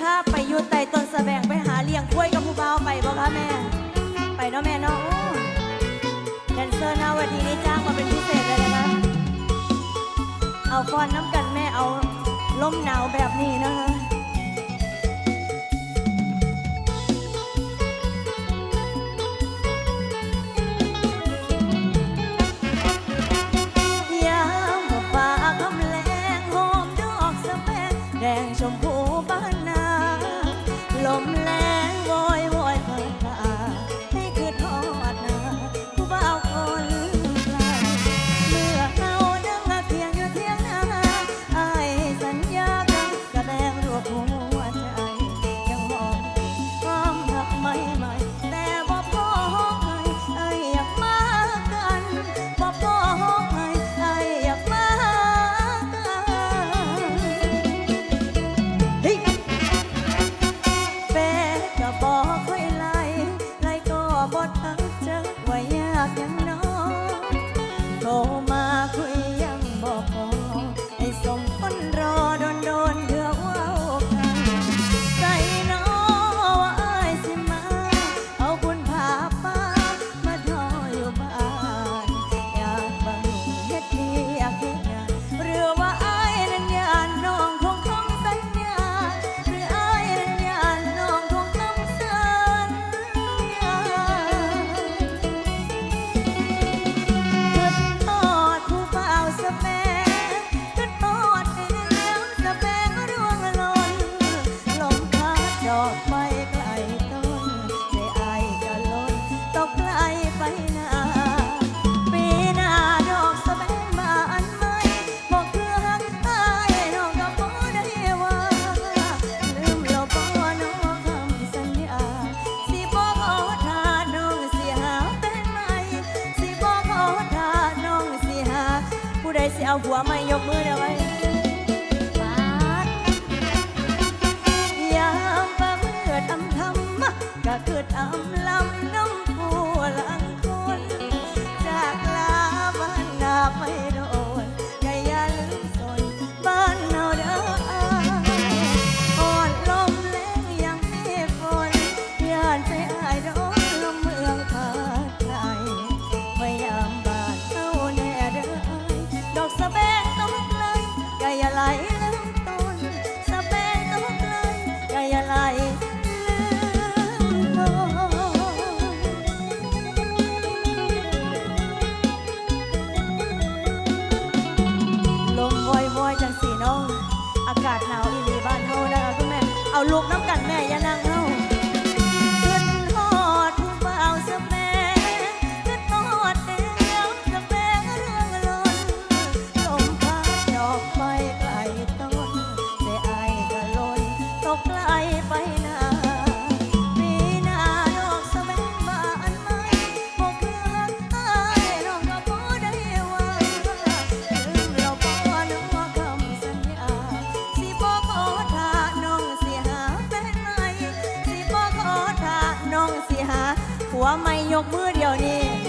พาไปยู่ไต่ต้นสะแบงไปหาเลี้ยงกล้วยกับผู้บ่าวไปบ่คะแม่ ไปเนาะแม่เนาะแดนเซอร์น้าวันนี้จ้างมาเป็นพิเศษเลยนะคะเอาฟอนน้ำกันแม่เอาลมหนาวแบบนี้นะคะ se algo amanhã, amanhã, amanhã. วไม่ยกมือเดียวนี้